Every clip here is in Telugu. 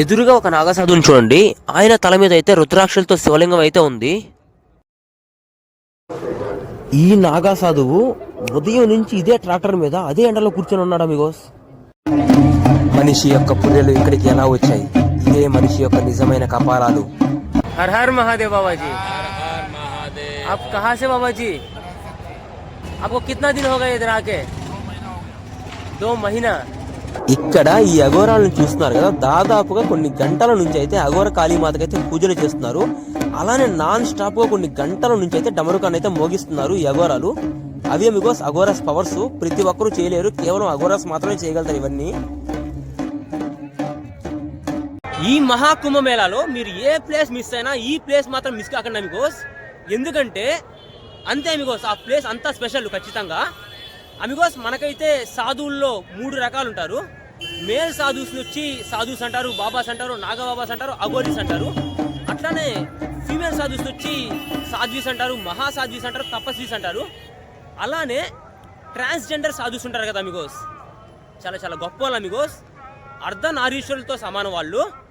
ఎదురుగా ఒక నాగసాధుని చూడండి ఆయన తల మీద అయితే రుద్రాక్షలతో శివలింగం అయితే ఉంది ఈ నాగాసాధువు ఉదయం నుంచి ఇదే ట్రాక్టర్ మీద అదే ఎండలో కూర్చొని ఉన్నాడు అమిగోస్ మనిషి యొక్క పుర్రెలు ఇక్కడికి ఎలా వచ్చాయి ఇదే మనిషి యొక్క నిజమైన కపాలాలు హర్ హర్ మహాదేవ్ బాబాజీ आप कहाँ से बाबा जी आपको कितना दिन हो गए इधर आके दो महीना ఇక్కడ ఈ అఘోరాలను చూస్తున్నారు కదా. దాదాపుగా కొన్ని గంటల నుంచి అయితే అఘోర కాళీమాతకి అయితే పూజలు చేస్తున్నారు. అలానే నాన్ స్టాప్గా కొన్ని గంటల నుంచి అయితే డమరుకాన్ని అయితే మోగిస్తున్నారు ఈ అఘోరాలు. అవే బికాస్ అఘోరాస్ పవర్స్. ప్రతి ఒక్కరూ చేయలేరు. కేవలం అఘోరాస్ మాత్రమే చేయగలుగుతారు ఇవన్నీ. ఈ మహాకుంభమేళాలో మీరు ఏ ప్లేస్ మిస్ అయినా ఈ ప్లేస్ మాత్రం మిస్ కాకండి అమిగోస్. ఎందుకంటే అంతే మీకోస్ ఆ ప్లేస్ అంతా స్పెషల్ ఖచ్చితంగా. అమిగోస్ మనకైతే సాధువుల్లో మూడు రకాలు ఉంటారు మేల్ సాధుస్ వచ్చి సాధుస్ అంటారు బాబాస్ అంటారు నాగబాబాస్ అంటారు అగోరీస్ అంటారు. అట్లానే ఫీమేల్ సాధుస్ వచ్చి సాధ్వీస్ అంటారు మహాసాధ్వీస్ అంటారు తపస్వీస్ అంటారు. అలానే ట్రాన్స్జెండర్ సాధుస్ ఉంటారు కదా అమిగోస్. చాలా చాలా గొప్ప వాళ్ళు అమిగోస్. అర్ధ నారీశ్వరులతో సమానం వాళ్ళు.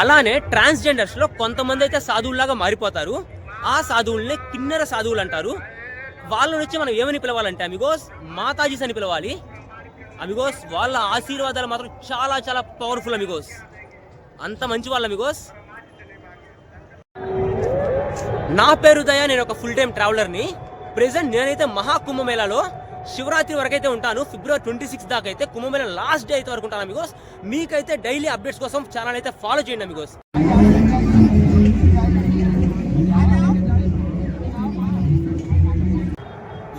అలానే ట్రాన్స్జెండర్స్లో కొంతమంది అయితే సాధువుల్లాగా మారిపోతారు. ఆ సాధువుల్ని కిన్నెర సాధువులు అంటారు. వాళ్ళ నుంచి మనం ఏమని పిలవాలంటే అమిగోస్ మాతాజీస్ అని పిలవాలి. అమిగోస్ వాళ్ళ ఆశీర్వాదాలు మాత్రం చాలా చాలా పవర్ఫుల్ అమిగోస్. అంత మంచి వాళ్ళు అమిగోస్. నా పేరు దయా నేను ఒక ఫుల్ టైం ట్రావెలర్ని ప్రెసెంట్ నేనైతే మహాకుంభమేళాలో శివరాత్రి వరకు అయితే ఉంటాను. ఫిబ్రవరి ట్వంటీ సిక్స్ దాకా అయితే కుంభమేళ లాస్ట్ డే అయితే వరకు ఉంటాను అమిగోస్. మీకైతే డైలీ అప్డేట్స్ కోసం ఛానల్ అయితే ఫాలో చేయండి అమిగోస్.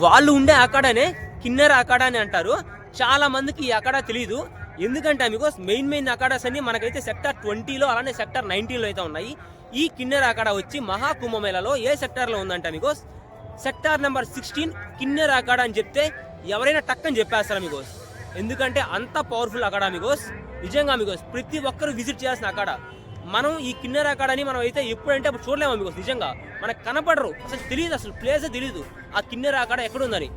వాళ్ళు ఉండే అకాడనే కిన్నెర అకాడ అని అంటారు. చాలా మందికి ఈ అకాడా తెలియదు ఎందుకంటే అమిగోస్ మెయిన్ మెయిన్ అకాడాస్ అన్ని మనకైతే సెక్టర్ ట్వంటీలో అలానే సెక్టర్ నైన్టీన్లో అయితే ఉన్నాయి. ఈ కిన్నెర అకాడ వచ్చి మహాకుంభమేళలో ఏ సెక్టర్లో ఉందంటే amigos sector number sixteen Kinnar Akhada అని చెప్తే ఎవరైనా టక్కని చెప్పేస్తారు మీకోస్ ఎందుకంటే అంత పవర్ఫుల్ అకాడా నిజంగా మీకోస్ ప్రతి ఒక్కరు విజిట్ చేయాల్సిన అకాడ. మనం ఈ కిన్నెర్ అకాడని మనం అయితే ఎప్పుడంటే అప్పుడు చూడలేము మీకోస్ నిజంగా. మనకు కనపడరు. అసలు తెలియదు అసలు ప్లేసే తెలియదు ఆ కిన్నెర అకాడ ఎక్కడ ఉందని.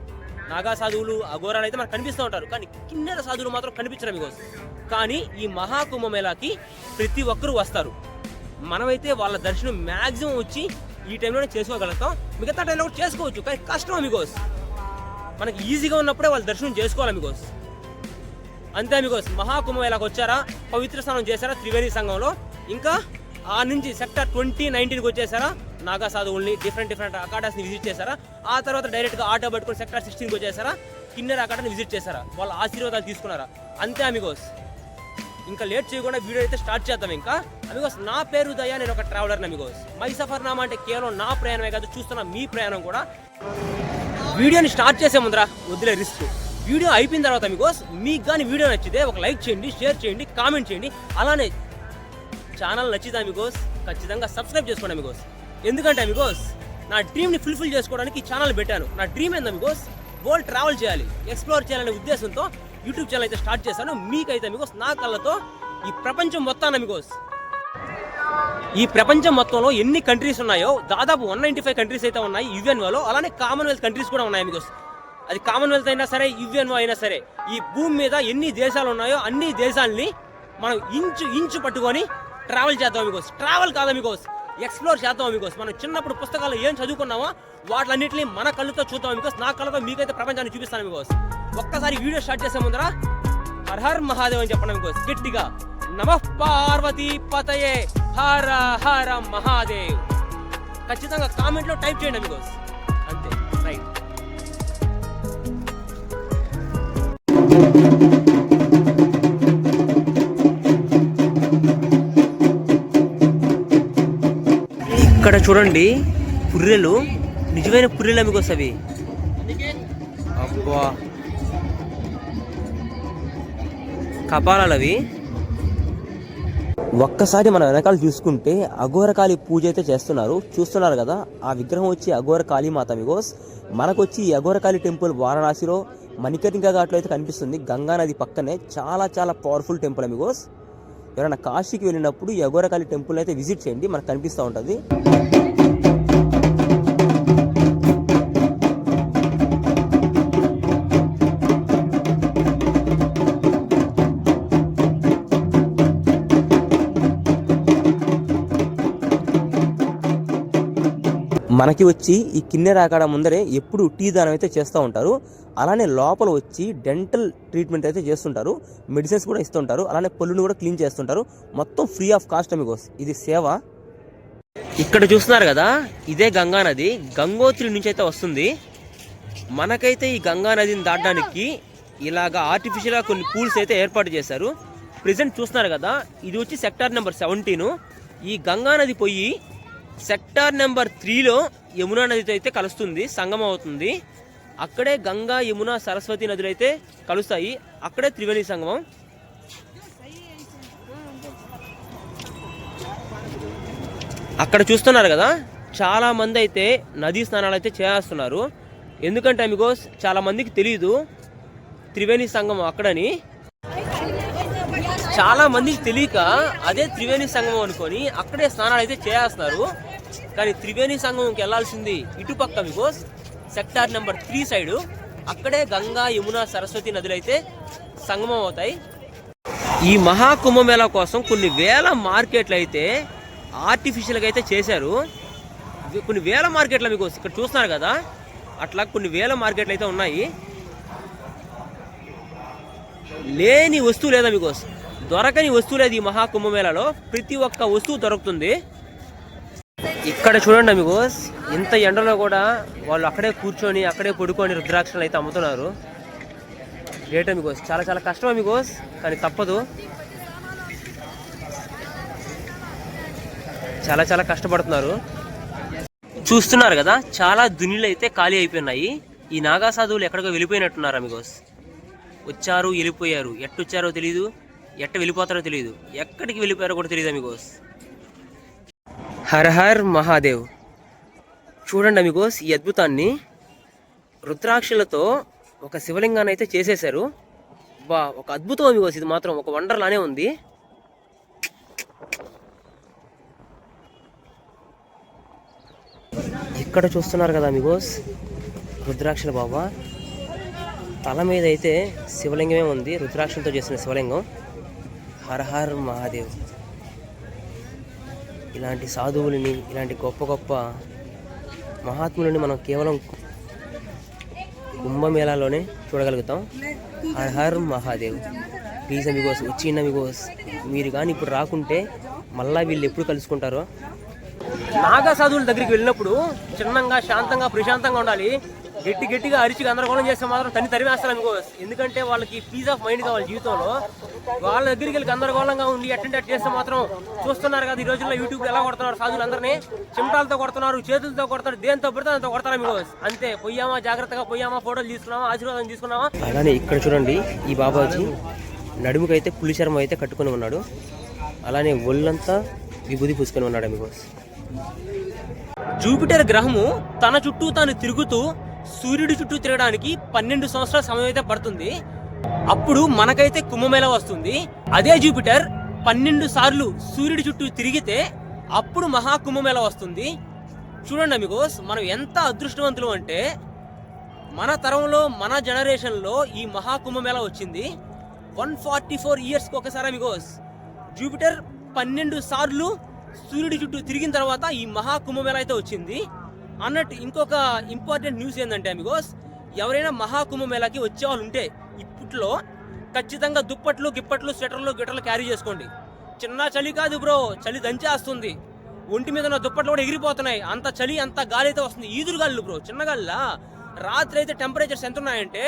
నాగా సాధువులు అఘోరాలు అయితే మనకు కనిపిస్తూ ఉంటారు. కానీ కిన్నెర సాధువులు మాత్రం కనిపించరు మీకోస్ కానీ ఈ మహాకుంభమేళాకి ప్రతి ఒక్కరూ వస్తారు. మనమైతే వాళ్ళ దర్శనం మ్యాక్సిమం వచ్చి ఈ టైంలోనే చేసుకోగలుగుతాం. మిగతా టైంలో కూడా చేసుకోవచ్చు కానీ కష్టం అమిగోస్. మనకి ఈజీగా ఉన్నప్పుడే వాళ్ళ దర్శనం చేసుకోవాలి అమిగోస్. అంతే అమిగోస్. మహాకుంభమేళాకు వచ్చారా? పవిత్ర స్నానం చేశారా త్రివేణి సంఘంలో? ఇంకా ఆ నుంచి సెక్టర్ ట్వంటీ నైన్టీన్కి వచ్చేసారా? నాగా సాధువుల్ని డిఫరెంట్ డిఫరెంట్ అకాడమీస్ని విజిట్ చేశారా? ఆ తర్వాత డైరెక్ట్గా ఆటో పట్టుకొని సెక్టర్ సిక్స్టీన్కి వచ్చేసారా? కిన్నెర అకాడమీని విజిట్ చేశారా? వాళ్ళ ఆశీర్వాదాలు తీసుకున్నారా? అంతే అమిగోస్. ఇంకా లేట్ చేయకుండా వీడియో అయితే స్టార్ట్ చేద్దాం ఇంకా. అమిగోస్ నా పేరు దయ నేను ఒక traveller amigos. My Safarnama అంటే కేవలం నా ప్రయాణమే కాదు చూస్తున్న మీ ప్రయాణం కూడా. వీడియోని స్టార్ట్ చేసే ముందరా వదిలే రిస్క్. వీడియో అయిపోయిన తర్వాత మీకోస్ మీకు కానీ వీడియో నచ్చితే ఒక లైక్ చేయండి షేర్ చేయండి కామెంట్ చేయండి. అలానే ఛానల్ నచ్చితే మీకోస్ ఖచ్చితంగా సబ్స్క్రైబ్ చేసుకోండి మీకోస్ ఎందుకంటే మీకోస్ నా డ్రీమ్ని ఫుల్ఫిల్ చేసుకోవడానికి ఈ ఛానల్ పెట్టాను. నా డ్రీమ్ ఏందా మీకోస్ వరల్డ్ ట్రావెల్ చేయాలి ఎక్స్ప్లోర్ చేయాలనే ఉద్దేశంతో యూట్యూబ్ ఛానల్ అయితే స్టార్ట్ చేశాను. మీకైతే మీకోస్ నా కళ్ళతో ఈ ప్రపంచం మొత్తాన్ని మీకోస్ ఈ ప్రపంచం మొత్తంలో ఎన్ని కంట్రీస్ ఉన్నాయో దాదాపు వన్ నైంటీ ఫైవ్ కంట్రీస్ అయితే ఉన్నాయి యుఎన్ఓలో. అలానే కామన్వెల్త్ కంట్రీస్ కూడా ఉన్నాయి అమిగోస్ అది కామన్వెల్త్ అయినా సరే యుఎన్ఓ అయినా సరే ఈ భూమి మీద ఎన్ని దేశాలు ఉన్నాయో అన్ని దేశాలని మనం ఇంచు ఇంచు పట్టుకొని ట్రావెల్ చేద్దాం మీకోస్ ట్రావెల్ కాదా మీకోస్ ఎక్స్ప్లోర్ చేద్దాం మీకోస్ మనం చిన్నప్పుడు పుస్తకాలు ఏం చదువుకున్నామో వాటిలన్నింటినీ మన కళ్ళతో చూద్దాం అమిగోస్ నా కళ్ళతో మీకైతే ప్రపంచాన్ని చూపిస్తాను అమిగోస్ ఒక్కసారి వీడియో స్టార్ట్ చేసే ముందర హర్ హర్ మహాదేవ్ అని చెప్పండి మీకోస్ గట్టిగా నమ పార్వతీ పతయే హర హర మహాదేవ్. ఖచ్చితంగా కామెంట్లో టైప్ చేయండి అమిగోస్ అంతే రైట్. చూడండి పుర్రెలు. నిజమైన పుర్రెలు అమ్మికొస్తవి అబ్బా. కపాలాలు అవి. ఒక్కసారి మన వెనకాల చూసుకుంటే అఘోరకాళి పూజ అయితే చేస్తున్నారు. చూస్తున్నారు కదా ఆ విగ్రహం వచ్చి అఘోరకాళి మాత మిగోస్ మనకొచ్చి ఈ అఘోరకాళి టెంపుల్ వారణాసిలో మణికర్ణిక ఘాట్లో అయితే కనిపిస్తుంది. గంగా నది పక్కనే చాలా చాలా పవర్ఫుల్ టెంపుల్ మిగోస్ ఎవరైనా కాశీకి వెళ్ళినప్పుడు ఈ టెంపుల్ అయితే విజిట్ చేయండి మనకు కనిపిస్తూ ఉంటుంది. మనకి వచ్చి ఈ కిన్నెర అక్కడ ముందరే ఎప్పుడు టీ దానం అయితే చేస్తూ ఉంటారు. అలానే లోపల వచ్చి డెంటల్ ట్రీట్మెంట్ అయితే చేస్తుంటారు. మెడిసిన్స్ కూడా ఇస్తుంటారు. అలానే పళ్ళుని కూడా క్లీన్ చేస్తుంటారు. మొత్తం ఫ్రీ ఆఫ్ కాస్ట్ అమిగోస్. ఇది సేవ. ఇక్కడ చూస్తున్నారు కదా ఇదే గంగా నది. గంగోత్రి నుంచి అయితే వస్తుంది. మనకైతే ఈ గంగా నదిని దాటడానికి ఇలాగా ఆర్టిఫిషియల్గా కొన్ని పూల్స్ అయితే ఏర్పాటు చేశారు. ప్రెసెంట్ చూస్తున్నారు కదా ఇది వచ్చి సెక్టార్ నెంబర్ సెవెంటీను ఈ గంగా నది పోయి సెక్టార్ నెంబర్ త్రీలో యమునా నదితో అయితే కలుస్తుంది సంగమం అవుతుంది. అక్కడే గంగా యమున సరస్వతి నదులు అయితే కలుస్తాయి. అక్కడే త్రివేణి సంగమం. అక్కడ చూస్తున్నారు కదా చాలా మంది అయితే నదీ స్నానాలు అయితే చేస్తున్నారు. ఎందుకంటే మీకు చాలామందికి తెలియదు త్రివేణి సంగమం అక్కడని. చాలా మందికి తెలియక అదే త్రివేణి సంగమం అనుకొని అక్కడే స్నానాలు అయితే చేస్తున్నారు కానీ త్రివేణి సంగమంకి వెళ్ళాల్సింది ఇటుపక్క because sector number three side. అక్కడే గంగా యమున సరస్వతి నదులు అయితే సంగమం అవుతాయి. ఈ మహాకుంభమేళా కోసం కొన్ని వేల మార్కెట్లు అయితే ఆర్టిఫిషియల్గా అయితే చేశారు. కొన్ని వేల మార్కెట్లు మీకు ఇక్కడ చూస్తున్నారు కదా అట్లా కొన్ని వేల మార్కెట్లు అయితే ఉన్నాయి. లేని వస్తువు లేదా మీకు దొరకని వస్తువులేదు ఈ మహా ప్రతి ఒక్క వస్తువు దొరుకుతుంది. ఇక్కడ చూడండి మీకు ఇంత ఎండలో కూడా వాళ్ళు అక్కడే కూర్చొని అక్కడే పడుకొని రుద్రాక్షలు అయితే అమ్ముతున్నారు. గ్రేట్ మీకు చాలా చాలా కష్టం మీకు కానీ తప్పదు. చాలా చాలా కష్టపడుతున్నారు. చూస్తున్నారు కదా చాలా దునిలు అయితే ఖాళీ అయిపోయినాయి. ఈ నాగా సాధువులు ఎక్కడికో వెళ్ళిపోయినట్టున్నారు అమిగోస్ వచ్చారు వెళ్ళిపోయారు. ఎట్టొచ్చారో తెలియదు ఎట్ట వెళ్ళిపోతారో తెలియదు. ఎక్కడికి వెళ్ళిపోయారో కూడా తెలియదు అమిగోస్ హర్ హర్ మహాదేవ్. చూడండి అమిగోస్ ఈ అద్భుతాన్ని. రుద్రాక్షలతో ఒక శివలింగాన్ని అయితే చేసేశారు. బా ఒక అద్భుతం అమిగోస్ ఇది మాత్రం ఒక వండర్లానే ఉంది. ఇక్కడ చూస్తున్నారు కదా అమిగోస్ రుద్రాక్షల బాబా. తల మీద అయితే శివలింగమే ఉంది రుద్రాక్షలతో చేసిన శివలింగం. హర్ హర్ మహాదేవ్. ఇలాంటి సాధువులని ఇలాంటి గొప్ప గొప్ప మహాత్ములని మనం కేవలం కుంభమేళాలోనే చూడగలుగుతాం. హర్ హర్ మహాదేవ్. ప్లీజ్ అమిగోస్ వచ్చిన అమిగోస్ మీరు కానీ ఇప్పుడు రాకుంటే మళ్ళీ వీళ్ళు ఎప్పుడు కలుసుకుంటారో. నాగా సాధువుల దగ్గరికి వెళ్ళినప్పుడు చిన్నంగా శాంతంగా ప్రశాంతంగా ఉండాలి. గట్టి గట్టిగా అరిచి గందరగోళం చేస్తే మాత్రం తన్ని తరివేస్తారు అనుకో. ఎందుకంటే వాళ్ళకి పీస్ ఆఫ్ మైండ్ కావాలి జీవితంలో. వాళ్ళ దగ్గరికి వెళ్ళి గందరగోళంగా ఉండి అటెండ్ అట్ చేస్తే మాత్రం చూస్తున్నారు కదా ఈ రోజుల్లో యూట్యూబ్ ఎలా కొడుతున్నారు సాధువులందరినీ? చిమటాలతో కొడుతున్నారు చేతులతో కొడతారు దేంతో పడితే దాంతో కొడతారు మీకు అంతే పోయామా జాగ్రత్తగా పోయామా ఫోటోలు తీసుకున్నామా ఆశీర్వాదం తీసుకున్నామా? అలానే ఇక్కడ చూడండి ఈ బాబాజీ నడుముకైతే పులి చర్మం అయితే కట్టుకొని ఉన్నాడు. అలానే ఒళ్ళంతా విభూది పూసుకొని ఉన్నాడు మీకు జూపిటర్ గ్రహము తన చుట్టూ తాను తిరుగుతూ సూర్యుడి చుట్టూ తిరగడానికి పన్నెండు సంవత్సరాల సమయం అయితే పడుతుంది. అప్పుడు మనకైతే కుంభమేళ వస్తుంది. అదే జూపిటర్ పన్నెండు సార్లు సూర్యుడి చుట్టూ తిరిగితే అప్పుడు మహా కుంభమేళ వస్తుంది. చూడండి అమిగోస్ మనం ఎంత అదృష్టవంతులు అంటే మన తరంలో మన జనరేషన్లో ఈ మహా కుంభమేళ వచ్చింది. వన్ ఫార్టీ ఫోర్ ఇయర్స్కి ఒకసారి మిగోస్ జూపిటర్ పన్నెండు సార్లు సూర్యుడి చుట్టూ తిరిగిన తర్వాత ఈ మహా కుంభమేళ అయితే వచ్చింది. అన్నట్టు ఇంకొక ఇంపార్టెంట్ న్యూస్ ఏంటంటే బికాస్ ఎవరైనా మహాకుంభమేళాకి వచ్చే వాళ్ళు ఉంటే ఇప్పట్లో ఖచ్చితంగా దుప్పట్లు గిప్పట్లు స్వెటర్లు గిటర్లు క్యారీ చేసుకోండి. చిన్న చలి కాదు బ్రో చలి దంచేస్తుంది. ఒంటి మీద ఉన్న దుప్పట్లు కూడా ఎగిరిపోతున్నాయి. అంత చలి అంత గాలి అయితే వస్తుంది. ఈదురు గాలులు బ్రో చిన్న గాలిలా రాత్రి అయితే టెంపరేచర్స్ ఎంత ఉన్నాయంటే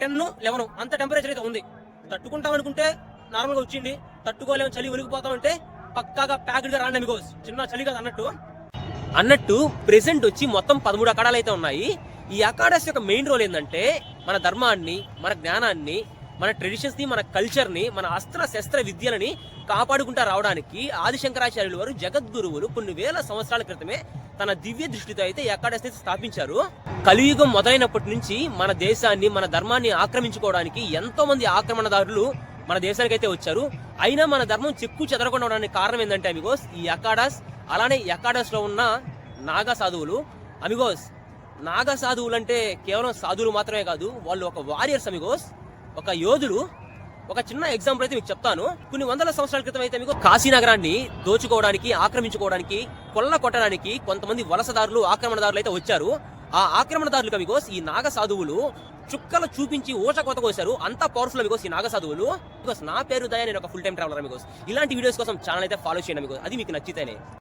టెన్ లెవెన్ అంత టెంపరేచర్ అయితే ఉంది. తట్టుకుంటాం అనుకుంటే నార్మల్గా వచ్చింది తట్టుకోలేము చలి ఒలిగిపోతామంటే పక్కాగా ప్యాక్డ్గా రాండి మీకు చిన్న చలి కాదు అన్నట్టు. అన్నట్టు ప్రెసెంట్ వచ్చి మొత్తం పదమూడు అఖాడాలు అయితే ఉన్నాయి. ఈ అఖాడాస్ యొక్క మెయిన్ రోల్ ఏంటంటే మన ధర్మాన్ని మన జ్ఞానాన్ని మన ట్రెడిషన్స్ని మన కల్చర్ని మన అస్త్ర శస్త్ర విద్యలని కాపాడుకుంటా రావడానికి ఆదిశంకరాచార్యులు వారు జగద్గురువులు కొన్ని వేల సంవత్సరాల క్రితమే తన దివ్య దృష్టితో అయితే ఈ స్థాపించారు. కలియుగం మొదలైనప్పటి నుంచి మన దేశాన్ని మన ధర్మాన్ని ఆక్రమించుకోవడానికి ఎంతో మంది ఆక్రమణదారులు మన దేశానికి అయితే వచ్చారు. అయినా మన ధర్మం చెక్కు చెదరకుండా ఉండడానికి కారణం ఏంటంటే అమిగోస్ ఈ అకాడాస్ అలానే ఎకాడస్లో ఉన్న నాగా సాధువులు. అమిగోస్ నాగా సాధువులు అంటే కేవలం సాధువులు మాత్రమే కాదు వాళ్ళు ఒక వారియర్స్ అమిగోస్ ఒక యోధుడు ఒక చిన్న ఎగ్జాంపుల్ అయితే మీకు చెప్తాను. కొన్ని వందల సంవత్సరాల క్రితం అయితే మీకు కాశీ నగరాన్ని దోచుకోవడానికి ఆక్రమించుకోవడానికి కొల్ల కొట్టడానికి కొంతమంది వలసదారులు ఆక్రమణదారులు అయితే వచ్చారు. ఆ ఆక్రమణదారులు మీకోస్ ఈ నాగ సాధువులు చుక్కలు చూపించి ఊచ కొత్త కోసారు అంత పవర్ఫుల్ అమిగోస్ ఈ నాగ సాధువులు. బికాస్ నా పేరు దయ నేను ఒక ఫుల్ టైం ట్రావెలర్ అమిగోస్. ఇలాంటి వీడియోస్ కోసం ఛానల్ అయితే ఫాలో చేయండి అమిగోస్. అది మీకు నచ్చితేనే.